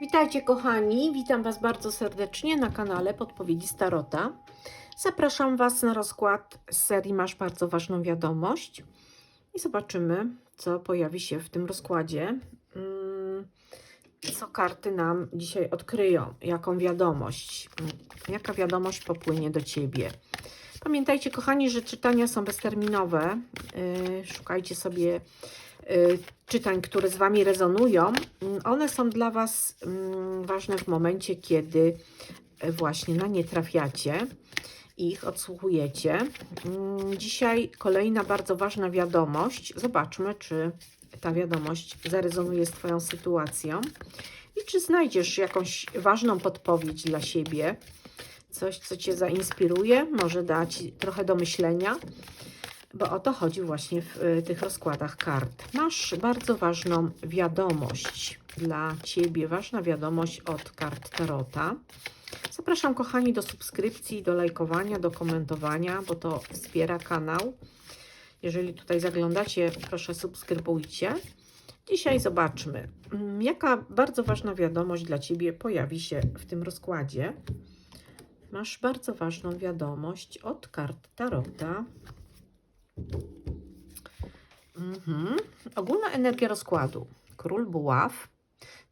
Witajcie kochani, witam Was bardzo serdecznie na kanale Podpowiedzi Starota. Zapraszam Was na rozkład z serii Masz bardzo ważną wiadomość i zobaczymy, co pojawi się w tym rozkładzie. Mm, Co karty nam dzisiaj odkryją, jaką wiadomość, jaka wiadomość popłynie do Ciebie. Pamiętajcie, kochani, że czytania są bezterminowe. Yy, Szukajcie sobie y, czytań, które z Wami rezonują, mm, one są dla Was mm, ważne w momencie, kiedy y, właśnie na nie trafiacie ich odsłuchujecie. Mm, Dzisiaj kolejna bardzo ważna wiadomość. Zobaczmy, czy ta wiadomość zarezonuje z Twoją sytuacją i czy znajdziesz jakąś ważną podpowiedź dla siebie, coś, co Cię zainspiruje, może dać trochę do myślenia bo o to chodzi właśnie w y, tych rozkładach kart. Masz bardzo ważną wiadomość dla Ciebie, ważna wiadomość od kart Tarota. Zapraszam, kochani, do subskrypcji, do lajkowania, do komentowania, bo to wspiera kanał. Jeżeli tutaj zaglądacie, proszę subskrybujcie. Dzisiaj zobaczmy, mm, jaka bardzo ważna wiadomość dla Ciebie pojawi się w tym rozkładzie. Masz bardzo ważną wiadomość od kart Tarota. Mhm. Ogólna energia rozkładu. Król buław,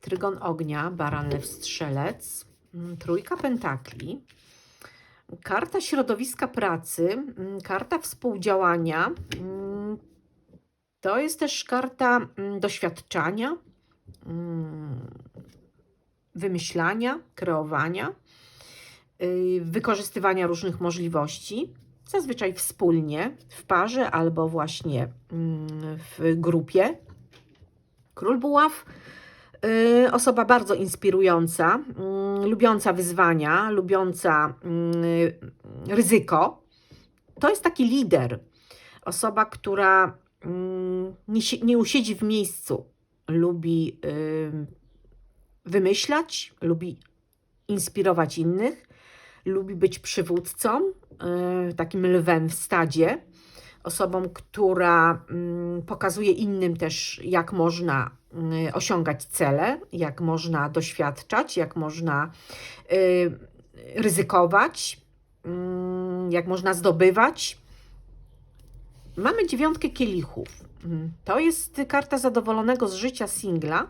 trygon ognia, baran lew strzelec, mm, trójka pentakli, karta środowiska pracy, mm, karta współdziałania. mm, To jest też karta doświadczania, wymyślania, kreowania, y, wykorzystywania różnych możliwości zazwyczaj wspólnie, w parze albo właśnie mm, w grupie. Król Buław, y, osoba bardzo inspirująca, mm, lubiąca wyzwania, lubiąca mm, ryzyko. To jest taki lider, osoba, która nie, nie usiedzi w miejscu, lubi y, wymyślać, lubi inspirować innych, lubi być przywódcą, takim lwem w stadzie, osobą, która mm, pokazuje innym też, jak można y, osiągać cele, jak można doświadczać, jak można y, ryzykować, mm, jak można zdobywać. Mamy dziewiątkę kielichów. Mm, To jest karta zadowolonego z życia singla.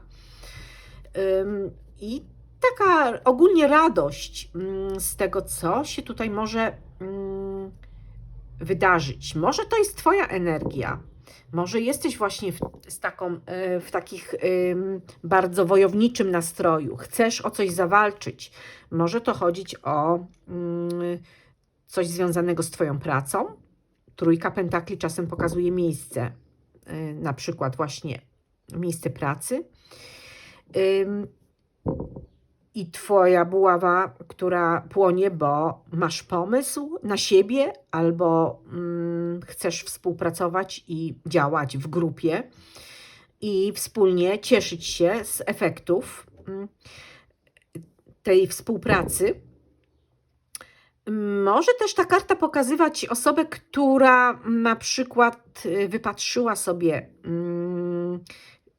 I taka ogólnie radość mm, z tego, co się tutaj może mm, wydarzyć. Może to jest Twoja energia. Może jesteś właśnie w, z taką, e, w takich bardzo wojowniczym nastroju. Chcesz o coś zawalczyć. Może to chodzić o mm, coś związanego z Twoją pracą. Trójka pentakli czasem pokazuje miejsce, y, na przykład właśnie miejsce pracy. I twoja buława, która płonie, bo masz pomysł na siebie albo mm, chcesz współpracować i działać w grupie i wspólnie cieszyć się z efektów mm, tej współpracy. Może też ta karta pokazywać osobę, która na przykład y, wypatrzyła sobie mm,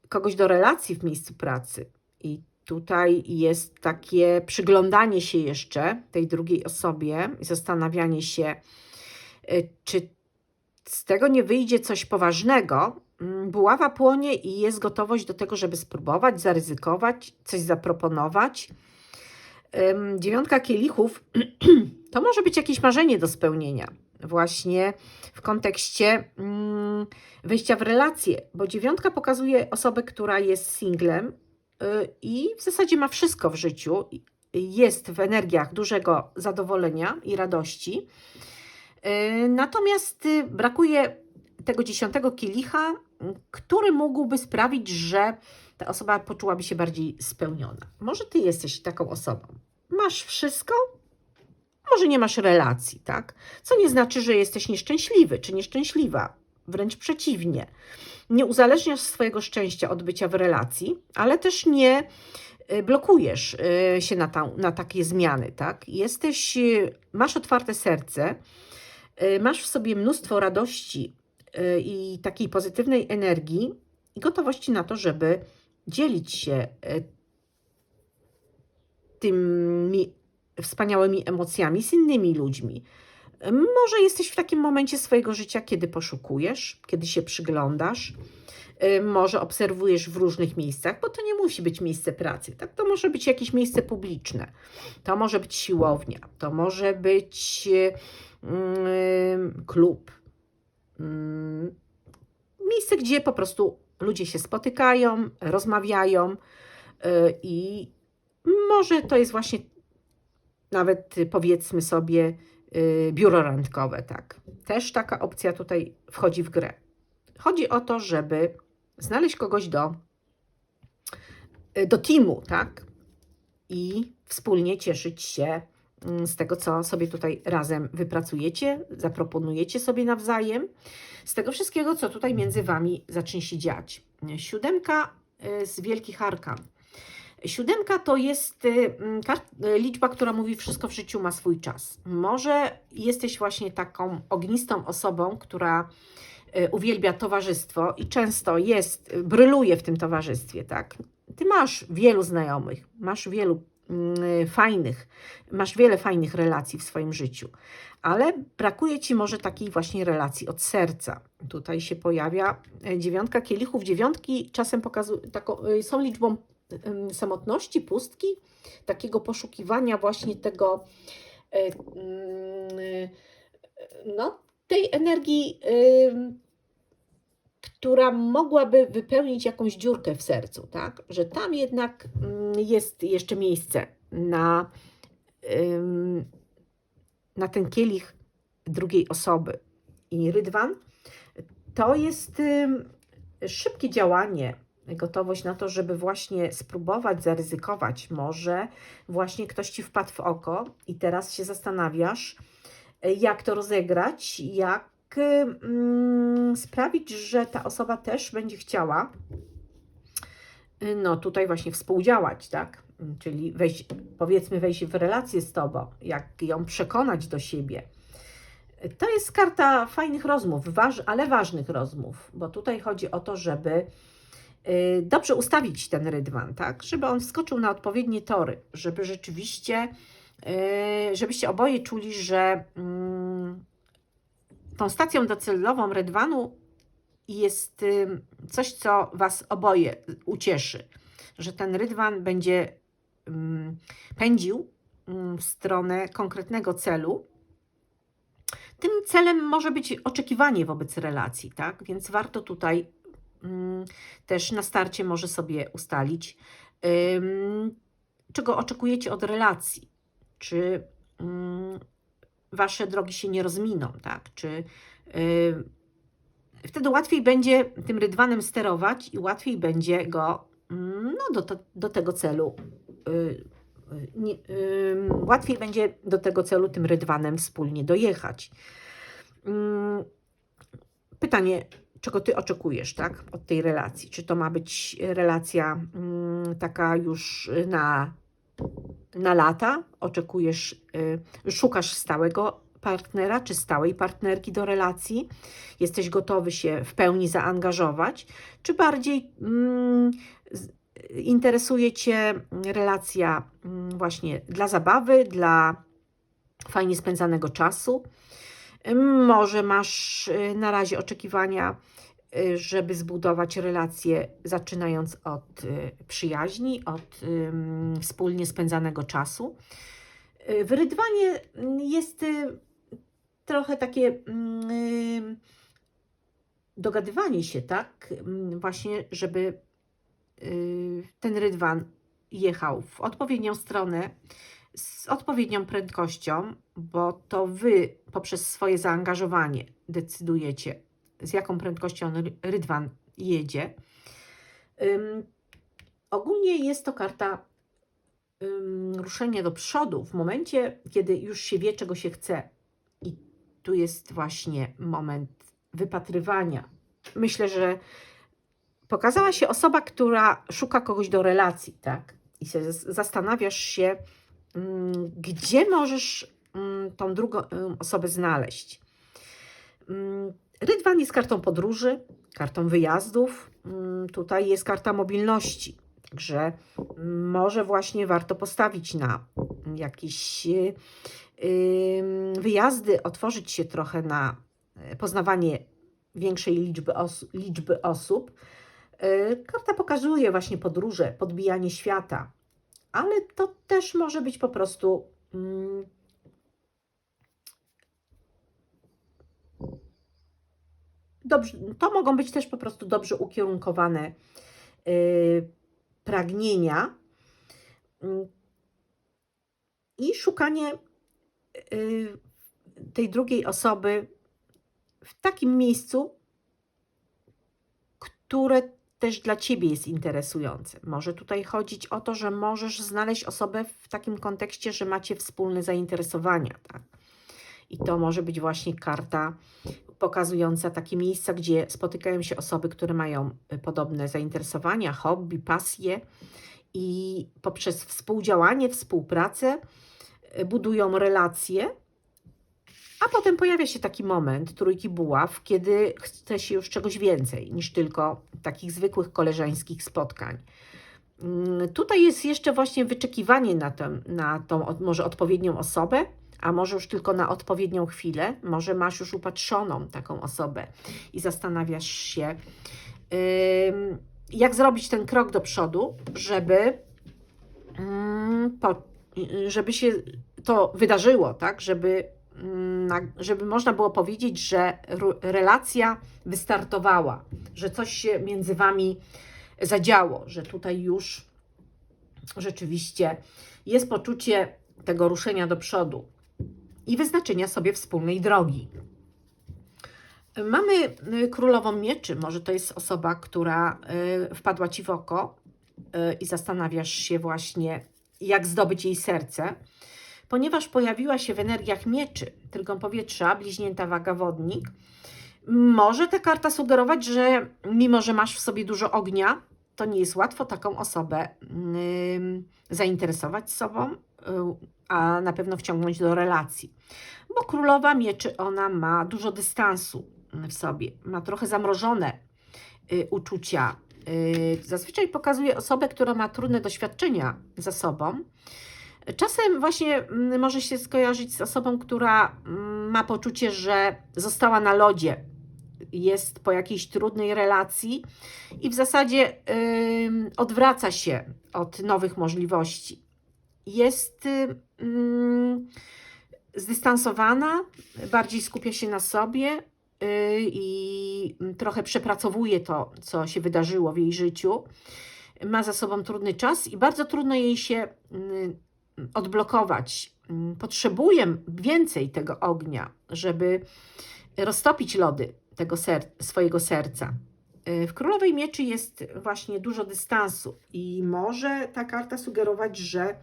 kogoś do relacji w miejscu pracy i tutaj jest takie przyglądanie się jeszcze tej drugiej osobie i zastanawianie się, y, czy z tego nie wyjdzie coś poważnego. Mm, Buława płonie i jest gotowość do tego, żeby spróbować, zaryzykować, coś zaproponować. Dziewiątka kielichów to może być jakieś marzenie do spełnienia, właśnie w kontekście mm, wejścia w relacje, bo dziewiątka pokazuje osobę, która jest singlem i w zasadzie ma wszystko w życiu, jest w energiach dużego zadowolenia i radości. Y, Natomiast y, brakuje tego dziesiątego kielicha, y, który mógłby sprawić, że ta osoba poczułaby się bardziej spełniona. Może ty jesteś taką osobą. Masz wszystko, może nie masz relacji, tak? Co nie znaczy, że jesteś nieszczęśliwy czy nieszczęśliwa. Wręcz przeciwnie. Nie uzależniasz swojego szczęścia od bycia w relacji, ale też nie y, blokujesz y, się na, ta, na takie zmiany, tak? Jesteś, y, masz otwarte serce, masz w sobie mnóstwo radości i takiej pozytywnej energii i gotowości na to, żeby dzielić się tymi wspaniałymi emocjami z innymi ludźmi. Może jesteś w takim momencie swojego życia, kiedy poszukujesz, kiedy się przyglądasz, y, może obserwujesz w różnych miejscach, bo to nie musi być miejsce pracy, tak? To może być jakieś miejsce publiczne, to może być siłownia, to może być y, mm, klub, mm, miejsce, gdzie po prostu ludzie się spotykają, rozmawiają y, i może to jest właśnie nawet powiedzmy sobie biuro randkowe, tak. Też taka opcja tutaj wchodzi w grę. Chodzi o to, żeby znaleźć kogoś do, y, do teamu, tak? I wspólnie cieszyć się mm, z tego, co sobie tutaj razem wypracujecie, zaproponujecie sobie nawzajem, z tego wszystkiego, co tutaj między Wami zacznie się dziać. Siódemka y, z wielkich arkan. Siódemka to jest y, mm, y, liczba, która mówi, wszystko w życiu ma swój czas. Może jesteś właśnie taką ognistą osobą, która y, uwielbia towarzystwo i często jest, bryluje w tym towarzystwie, tak? Ty masz wielu znajomych, masz wielu mm, fajnych, masz wiele fajnych relacji w swoim życiu, ale brakuje ci może takiej właśnie relacji od serca. Tutaj się pojawia dziewiątka kielichów. Dziewiątki czasem pokazują, taką, są liczbą samotności, pustki, takiego poszukiwania właśnie tego, e, mm, e, no, tej energii, która mogłaby wypełnić jakąś dziurkę w sercu, tak? Że tam jednak mm, jest jeszcze miejsce na, na ten kielich drugiej osoby. I rydwan to jest szybkie działanie, gotowość na to, żeby właśnie spróbować, zaryzykować. Może właśnie ktoś ci wpadł w oko i teraz się zastanawiasz, jak to rozegrać, jak mm, sprawić, że ta osoba też będzie chciała no tutaj właśnie współdziałać, tak? Czyli wejść, powiedzmy wejść w relację z Tobą, jak ją przekonać do siebie. To jest karta fajnych rozmów, waż, ale ważnych rozmów, bo tutaj chodzi o to, żeby dobrze ustawić ten rydwan, tak? Żeby on wskoczył na odpowiednie tory, żeby rzeczywiście, y, żebyście oboje czuli, że mm, tą stacją docelową rydwanu jest ym, coś, co Was oboje ucieszy, że ten rydwan będzie ym, pędził ym, w stronę konkretnego celu. Tym celem może być oczekiwanie wobec relacji, tak? Więc warto tutaj też na starcie może sobie ustalić, czego oczekujecie od relacji. Czy ym, wasze drogi się nie rozminą, tak? Czy y, wtedy łatwiej będzie tym rydwanem sterować i łatwiej będzie go mm, no, do, do tego celu. y, y, nie, łatwiej będzie do tego celu tym rydwanem wspólnie dojechać. Pytanie, czego ty oczekujesz, tak, od tej relacji? Czy to ma być relacja mm, taka już na na lata oczekujesz, y, szukasz stałego partnera czy stałej partnerki do relacji, jesteś gotowy się w pełni zaangażować, czy bardziej mm, interesuje Cię relacja mm, właśnie dla zabawy, dla fajnie spędzanego czasu? Może masz y, na razie oczekiwania, y, żeby zbudować relację, zaczynając od y, przyjaźni, od wspólnie spędzanego czasu. W rydwanie mm, jest trochę takie mm, dogadywanie się, tak? Mm, Właśnie, żeby ten rydwan jechał w odpowiednią stronę, z odpowiednią prędkością, bo to Wy poprzez swoje zaangażowanie decydujecie, z jaką prędkością ry- rydwan jedzie. Ym, ogólnie jest to karta ym, ruszenia do przodu w momencie, kiedy już się wie, czego się chce. I tu jest właśnie moment wypatrywania. Myślę, że pokazała się osoba, która szuka kogoś do relacji, tak? I zastanawiasz się, gdzie możesz mm, tą drugą osobę znaleźć. Mm, Rydwan jest kartą podróży, kartą wyjazdów. Mm, Tutaj jest karta mobilności. Także może właśnie warto postawić na jakieś y, wyjazdy, otworzyć się trochę na e, poznawanie większej liczby, os liczby osób. Y, Karta pokazuje właśnie podróże, podbijanie świata, ale to też może być po prostu mm, dobrze, to mogą być też po prostu dobrze ukierunkowane y, pragnienia mm, i szukanie y, tej drugiej osoby w takim miejscu, które też dla ciebie jest interesujące. Może tutaj chodzić o to, że możesz znaleźć osobę w takim kontekście, że macie wspólne zainteresowania, tak? I to może być właśnie karta pokazująca takie miejsca, gdzie spotykają się osoby, które mają y, podobne zainteresowania, hobby, pasje i poprzez współdziałanie, współpracę y, budują relacje, a potem pojawia się taki moment trójki buław, kiedy chce się już czegoś więcej niż tylko takich zwykłych koleżeńskich spotkań. Mm, Tutaj jest jeszcze właśnie wyczekiwanie na, tę, na tą może odpowiednią osobę, a może już tylko na odpowiednią chwilę, może masz już upatrzoną taką osobę i zastanawiasz się, jak zrobić ten krok do przodu, żeby, y, żeby się to wydarzyło, tak? Żeby, żeby można było powiedzieć, że relacja wystartowała, że coś się między Wami zadziało, że tutaj już rzeczywiście jest poczucie tego ruszenia do przodu i wyznaczenia sobie wspólnej drogi. Mamy y, królową mieczy. Może to jest osoba, która y, wpadła ci w oko y, i zastanawiasz się właśnie, jak zdobyć jej serce, ponieważ pojawiła się w energiach mieczy, trygon powietrza, bliźnięta waga wodnik. Może ta karta sugerować, że mimo, że masz w sobie dużo ognia, to nie jest łatwo taką osobę ym, zainteresować sobą, y, a na pewno wciągnąć do relacji. Bo królowa mieczy, ona ma dużo dystansu w sobie, ma trochę zamrożone y, uczucia. Y, zazwyczaj pokazuje osobę, która ma trudne doświadczenia za sobą. Czasem właśnie mm, może się skojarzyć z osobą, która mm, ma poczucie, że została na lodzie, jest po jakiejś trudnej relacji i w zasadzie odwraca się od nowych możliwości. Jest zdystansowana, bardziej skupia się na sobie y, i trochę przepracowuje to, co się wydarzyło w jej życiu. Ma za sobą trudny czas i bardzo trudno jej się y, odblokować. Y, Potrzebuje więcej tego ognia, żeby roztopić lody tego ser swojego serca. Y, W Królowej Mieczy jest właśnie dużo dystansu i może ta karta sugerować, że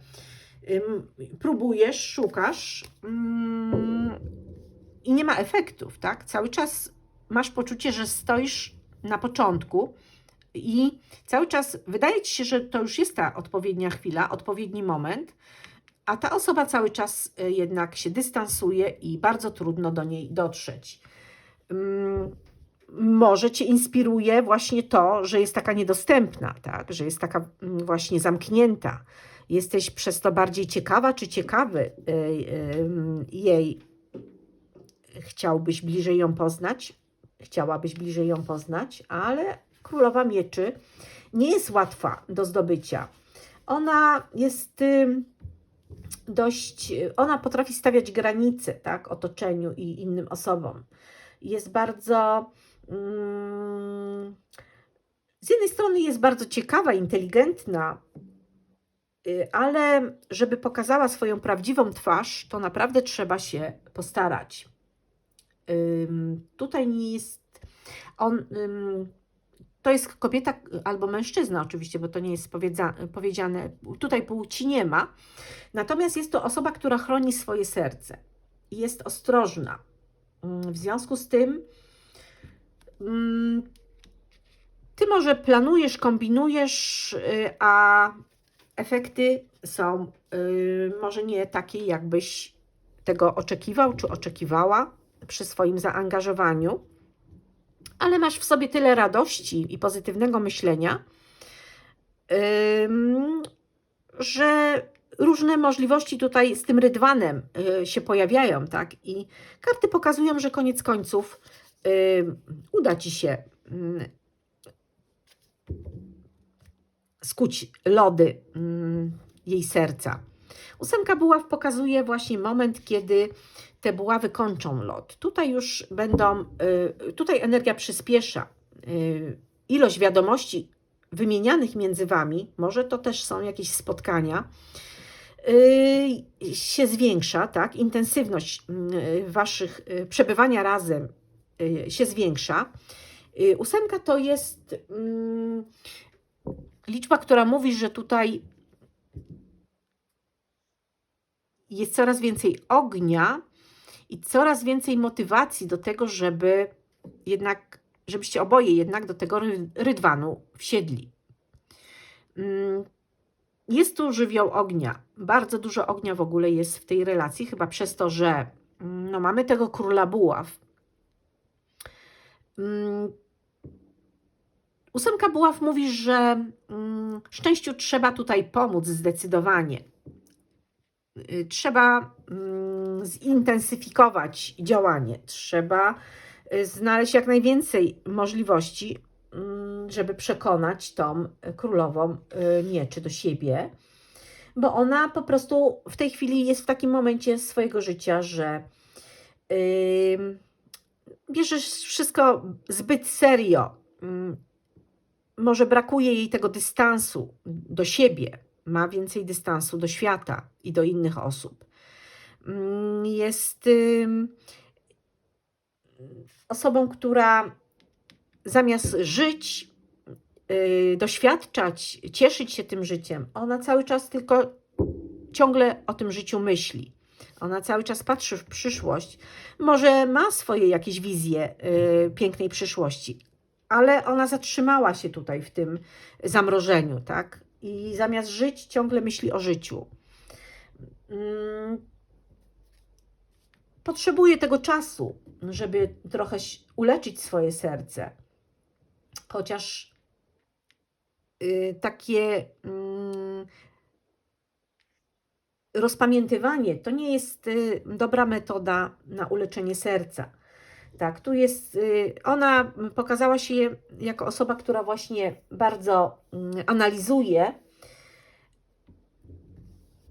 próbujesz, szukasz ym, i nie ma efektów, tak? Cały czas masz poczucie, że stoisz na początku i cały czas wydaje ci się, że to już jest ta odpowiednia chwila, odpowiedni moment, a ta osoba cały czas y, jednak się dystansuje i bardzo trudno do niej dotrzeć. Ym, może Cię inspiruje właśnie to, że jest taka niedostępna, tak? że jest taka mm, właśnie zamknięta. Jesteś przez to bardziej ciekawa czy ciekawy y, y, jej. Chciałbyś bliżej ją poznać, chciałabyś bliżej ją poznać, ale królowa mieczy nie jest łatwa do zdobycia. Ona jest y, dość, ona potrafi stawiać granice, tak, otoczeniu i innym osobom. Jest bardzo mm, z jednej strony jest bardzo ciekawa, inteligentna, y, ale żeby pokazała swoją prawdziwą twarz, to naprawdę trzeba się postarać. Tutaj nie jest on. To jest kobieta albo mężczyzna, oczywiście, bo to nie jest powiedza- powiedziane. Tutaj płci nie ma. Natomiast jest to osoba, która chroni swoje serce i jest ostrożna. Ym, W związku z tym, ym, ty może planujesz, kombinujesz, y, a efekty są y, może nie takie, jakbyś tego oczekiwał czy oczekiwała przy swoim zaangażowaniu, ale masz w sobie tyle radości i pozytywnego myślenia, że różne możliwości tutaj z tym rydwanem y, się pojawiają, tak? I karty pokazują, że koniec końców uda ci się skuć lody jej serca. Ósemka buław pokazuje właśnie moment, kiedy te buławy kończą lot. Tutaj już będą, y, tutaj energia przyspiesza. Y, Ilość wiadomości wymienianych między Wami, może to też są jakieś spotkania, y, się zwiększa, tak? Intensywność Waszych przebywania razem się zwiększa. Ósemka to jest mm, liczba, która mówi, że tutaj jest coraz więcej ognia i coraz więcej motywacji do tego, żeby jednak, żebyście oboje jednak do tego ry- rydwanu wsiedli. Mm, Jest tu żywioł ognia. Bardzo dużo ognia w ogóle jest w tej relacji, chyba przez to, że mm, no, mamy tego króla buław. Mm, Ósemka buław mówi, że szczęściu trzeba tutaj pomóc zdecydowanie. Y, Trzeba zintensyfikować działanie, trzeba y, znaleźć jak najwięcej możliwości, mm, żeby przekonać tą królową y, mieczy do siebie, bo ona po prostu w tej chwili jest w takim momencie swojego życia, że bierzesz wszystko zbyt serio. Ym, Może brakuje jej tego dystansu do siebie, ma więcej dystansu do świata i do innych osób. Mm, Jest osobą, która zamiast żyć, yy, doświadczać, cieszyć się tym życiem, ona cały czas tylko ciągle o tym życiu myśli. Ona cały czas patrzy w przyszłość. Może ma swoje jakieś wizje yy, pięknej przyszłości, ale ona zatrzymała się tutaj w tym zamrożeniu, tak? I zamiast żyć, ciągle myśli o życiu. Potrzebuje tego czasu, żeby trochę uleczyć swoje serce. Chociaż y, takie mm, rozpamiętywanie to nie jest y, dobra metoda na uleczenie serca. Tak, tu jest, y, ona pokazała się jako osoba, która właśnie bardzo mm, analizuje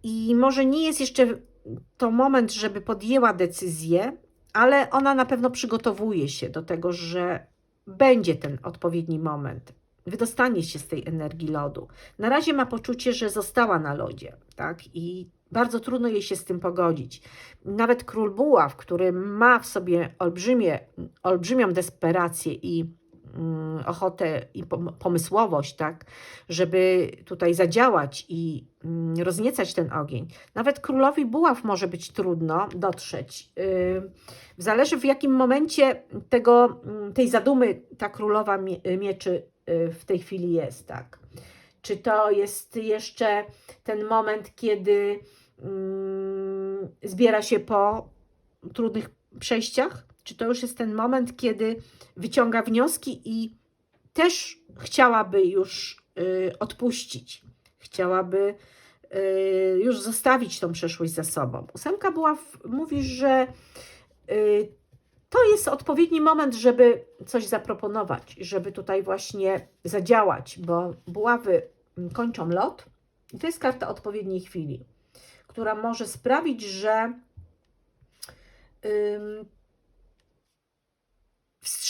i może nie jest jeszcze to moment, żeby podjęła decyzję, ale ona na pewno przygotowuje się do tego, że będzie ten odpowiedni moment. Wydostanie się z tej energii lodu. Na razie ma poczucie, że została na lodzie, tak? I bardzo trudno jej się z tym pogodzić. Nawet król buław, który ma w sobie olbrzymie, olbrzymią desperację i ochotę i pom- pomysłowość, tak, żeby tutaj zadziałać i mm, rozniecać ten ogień. Nawet królowi buław może być trudno dotrzeć. Yy, Zależy w jakim momencie tego, mm, tej zadumy ta królowa mie- mieczy yy, w tej chwili jest, tak. Czy to jest jeszcze ten moment, kiedy mm, zbiera się po trudnych przejściach? Czy to już jest ten moment, kiedy wyciąga wnioski i też chciałaby już y, odpuścić, chciałaby y, już zostawić tą przeszłość za sobą. Ósemka była, w, mówi, że y, to jest odpowiedni moment, żeby coś zaproponować, żeby tutaj właśnie zadziałać, bo buławy mm, kończą lot i to jest karta odpowiedniej chwili, która może sprawić, że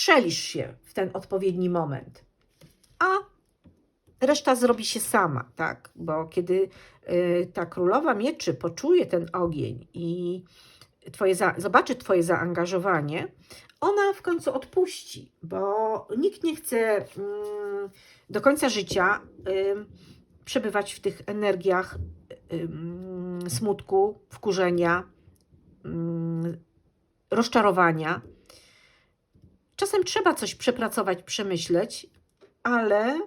wstrzelisz się w ten odpowiedni moment, a reszta zrobi się sama, tak? Bo kiedy y, ta królowa mieczy poczuje ten ogień i twoje za, zobaczy Twoje zaangażowanie, ona w końcu odpuści, bo nikt nie chce mm, do końca życia przebywać w tych energiach smutku, wkurzenia, rozczarowania. Czasem trzeba coś przepracować, przemyśleć, ale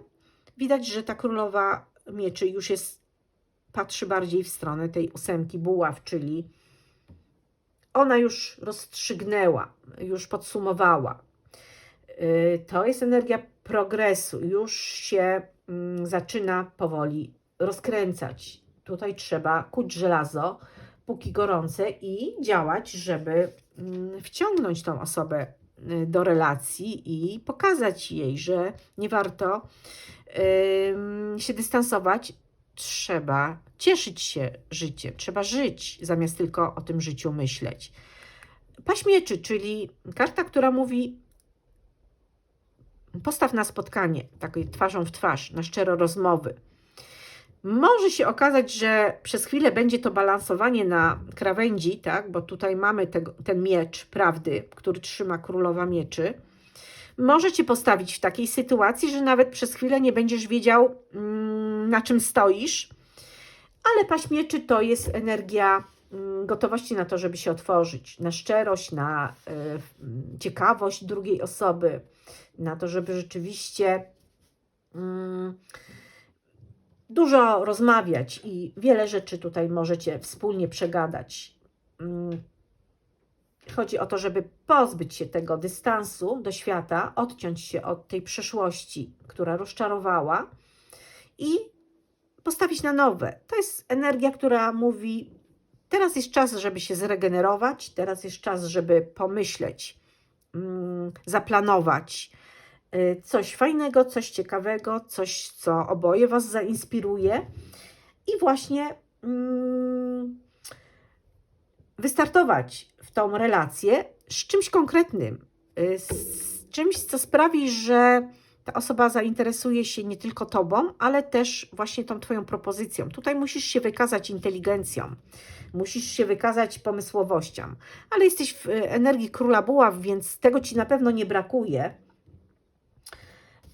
widać, że ta królowa mieczy już jest, patrzy bardziej w stronę tej ósemki buław, czyli ona już rozstrzygnęła, już podsumowała. Y, To jest energia progresu, już się mm, zaczyna powoli rozkręcać. Tutaj trzeba kuć żelazo, póki gorące i działać, żeby mm, wciągnąć tą osobę do relacji i pokazać jej, że nie warto się dystansować. Trzeba cieszyć się życiem, trzeba żyć, zamiast tylko o tym życiu myśleć. Paśmieczy, czyli karta, która mówi postaw na spotkanie, takiej twarzą w twarz, na szczero rozmowy. Może się okazać, że przez chwilę będzie to balansowanie na krawędzi, tak? bo tutaj mamy tego, ten miecz prawdy, który trzyma królowa mieczy. Może cię postawić w takiej sytuacji, że nawet przez chwilę nie będziesz wiedział, mm, na czym stoisz, ale paść mieczy to jest energia mm, gotowości na to, żeby się otworzyć, na szczerość, na mm, ciekawość drugiej osoby, na to, żeby rzeczywiście mm, dużo rozmawiać i wiele rzeczy tutaj możecie wspólnie przegadać. Mm, Chodzi o to, żeby pozbyć się tego dystansu do świata, odciąć się od tej przeszłości, która rozczarowała i postawić na nowe. To jest energia, która mówi: teraz jest czas, żeby się zregenerować, teraz jest czas, żeby pomyśleć, mm, zaplanować coś fajnego, coś ciekawego, coś, co oboje Was zainspiruje i właśnie mm, wystartować w tą relację z czymś konkretnym, y, z czymś, co sprawi, że ta osoba zainteresuje się nie tylko Tobą, ale też właśnie tą Twoją propozycją. Tutaj musisz się wykazać inteligencją, musisz się wykazać pomysłowością, ale jesteś w y, energii króla buław, więc tego Ci na pewno nie brakuje.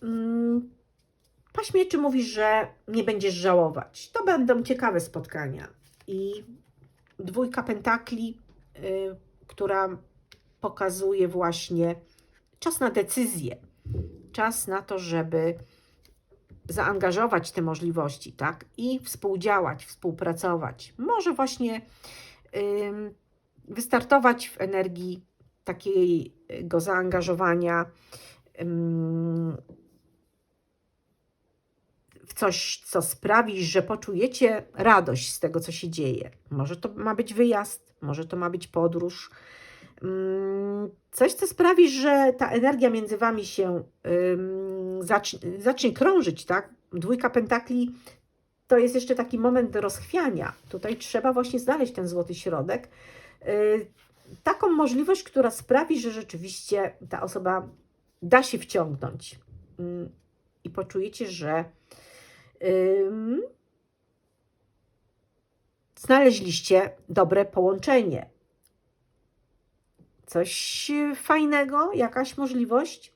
Mm, Paśmieczy mówi, że nie będziesz żałować. To będą ciekawe spotkania. I dwójka pentakli, y, która pokazuje właśnie czas na decyzję, czas na to, żeby zaangażować te możliwości, tak? I współdziałać, współpracować. Może właśnie wystartować w energii takiego zaangażowania coś, co sprawi, że poczujecie radość z tego, co się dzieje. Może to ma być wyjazd, może to ma być podróż. Ym, Coś, co sprawi, że ta energia między wami się zacznie, zacznie krążyć, tak? Dwójka pentakli to jest jeszcze taki moment rozchwiania. Tutaj trzeba właśnie znaleźć ten złoty środek. Yy, taką możliwość, która sprawi, że rzeczywiście ta osoba da się wciągnąć Ym, i poczujecie, że znaleźliście dobre połączenie. Coś fajnego, jakaś możliwość,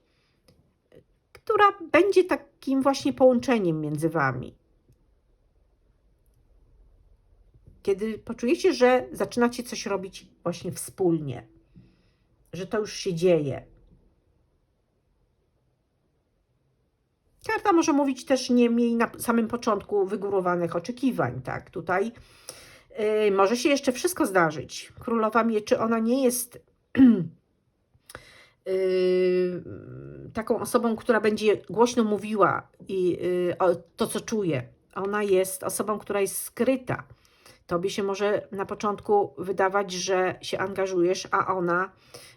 która będzie takim właśnie połączeniem między wami. Kiedy poczujecie, że zaczynacie coś robić właśnie wspólnie, że to już się dzieje. Karta może mówić też nie miej na samym początku wygórowanych oczekiwań, tak? Tutaj yy, może się jeszcze wszystko zdarzyć. Królowa Mieczy, ona nie jest yy, taką osobą, która będzie głośno mówiła i yy, o to, co czuje. Ona jest osobą, która jest skryta. Tobie się może na początku wydawać, że się angażujesz, a ona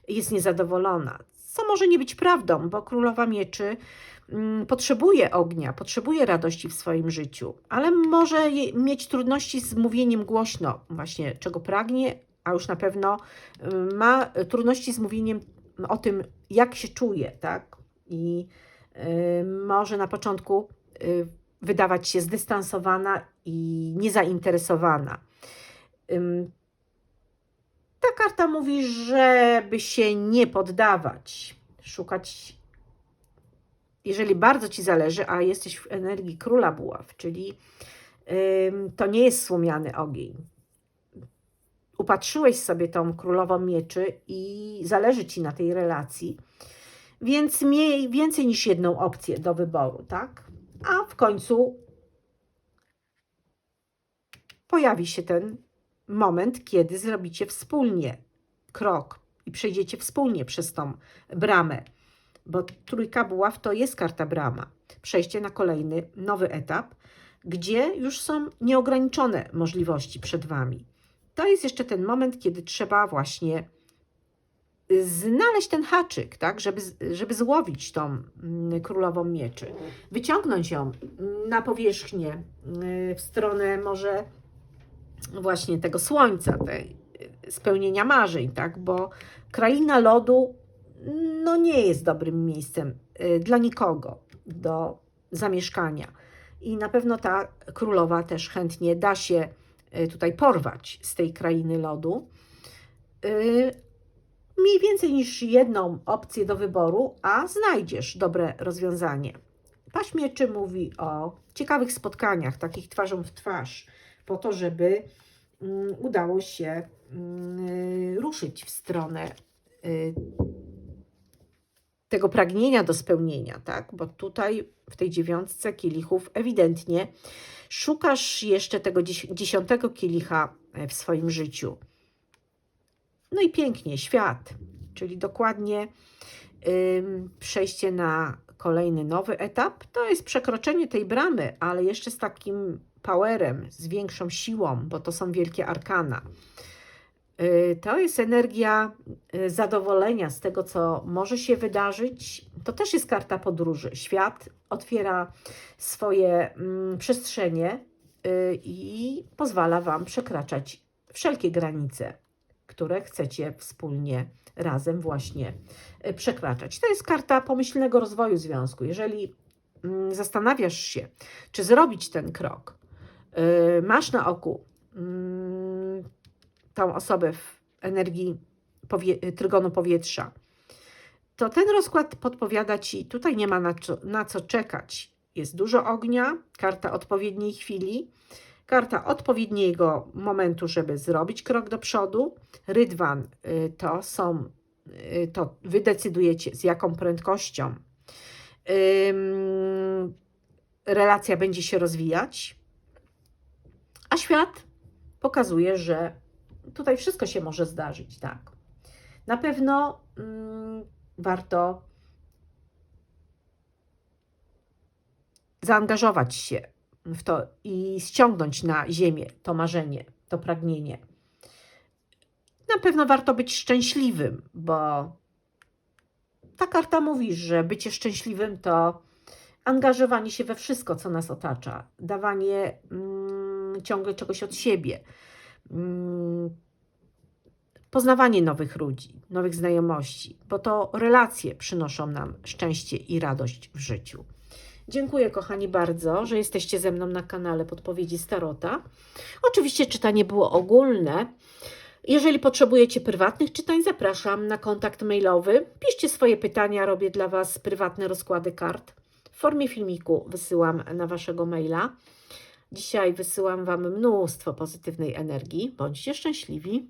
jest niezadowolona. Co może nie być prawdą, bo królowa mieczy potrzebuje ognia, potrzebuje radości w swoim życiu, ale może mieć trudności z mówieniem głośno, właśnie czego pragnie, a już na pewno y, ma trudności z mówieniem o tym, jak się czuje, tak? I y, może na początku y, wydawać się zdystansowana i niezainteresowana. Ta karta mówi, żeby się nie poddawać, szukać, jeżeli bardzo ci zależy, a jesteś w energii króla buław, czyli to nie jest słomiany ogień. Upatrzyłeś sobie tą królową mieczy i zależy ci na tej relacji, więc miej więcej niż jedną opcję do wyboru, tak? A w końcu pojawi się ten moment, kiedy zrobicie wspólnie krok i przejdziecie wspólnie przez tą bramę bo trójka buław to jest karta brama. Przejście na kolejny, nowy etap, gdzie już są nieograniczone możliwości przed Wami. To jest jeszcze ten moment, kiedy trzeba właśnie znaleźć ten haczyk, tak, żeby, żeby złowić tą mm, królową mieczy, wyciągnąć ją na powierzchnię y, w stronę może właśnie tego słońca, tej spełnienia marzeń, tak, bo kraina lodu no nie jest dobrym miejscem y, dla nikogo do zamieszkania. I na pewno ta królowa też chętnie da się y, tutaj porwać z tej krainy lodu. Y, Mniej więcej niż jedną opcję do wyboru, a znajdziesz dobre rozwiązanie. Paść mieczy mówi o ciekawych spotkaniach, takich twarzą w twarz, po to, żeby mm, udało się mm, ruszyć w stronę tego pragnienia do spełnienia, tak? Bo tutaj w tej dziewiątce kielichów ewidentnie szukasz jeszcze tego dzies dziesiątego kielicha e, w swoim życiu. No i pięknie, świat, czyli dokładnie ym, przejście na kolejny nowy etap. To jest przekroczenie tej bramy, ale jeszcze z takim powerem, z większą siłą, bo to są wielkie arkana. Y, To jest energia y, zadowolenia z tego, co może się wydarzyć. To też jest karta podróży. Świat otwiera swoje mm, przestrzenie y, i pozwala Wam przekraczać wszelkie granice, które chcecie wspólnie razem właśnie przekraczać. To jest karta pomyślnego rozwoju związku. Jeżeli mm, zastanawiasz się, czy zrobić ten krok, masz na oku mm, tą osobę w energii powie- trygonu powietrza, to ten rozkład podpowiada Ci, tutaj nie ma na co, na co czekać. Jest dużo ognia, karta odpowiedniej chwili, karta odpowiedniego momentu, żeby zrobić krok do przodu. Rydwan y, to są, y, to Wy decydujecie z jaką prędkością relacja będzie się rozwijać, a świat pokazuje, że tutaj wszystko się może zdarzyć, tak. Na pewno mm, warto zaangażować się w to i ściągnąć na ziemię to marzenie, to pragnienie. Na pewno warto być szczęśliwym, bo ta karta mówi, że bycie szczęśliwym to angażowanie się we wszystko, co nas otacza, dawanie mm, ciągle czegoś od siebie, poznawanie nowych ludzi, nowych znajomości, bo to relacje przynoszą nam szczęście i radość w życiu. Dziękuję, kochani, bardzo, że jesteście ze mną na kanale Podpowiedzi Starota. Oczywiście czytanie było ogólne. Jeżeli potrzebujecie prywatnych czytań, zapraszam na kontakt mailowy. Piszcie swoje pytania, robię dla Was prywatne rozkłady kart. W formie filmiku wysyłam na Waszego maila. Dzisiaj wysyłam Wam mnóstwo pozytywnej energii. Bądźcie szczęśliwi.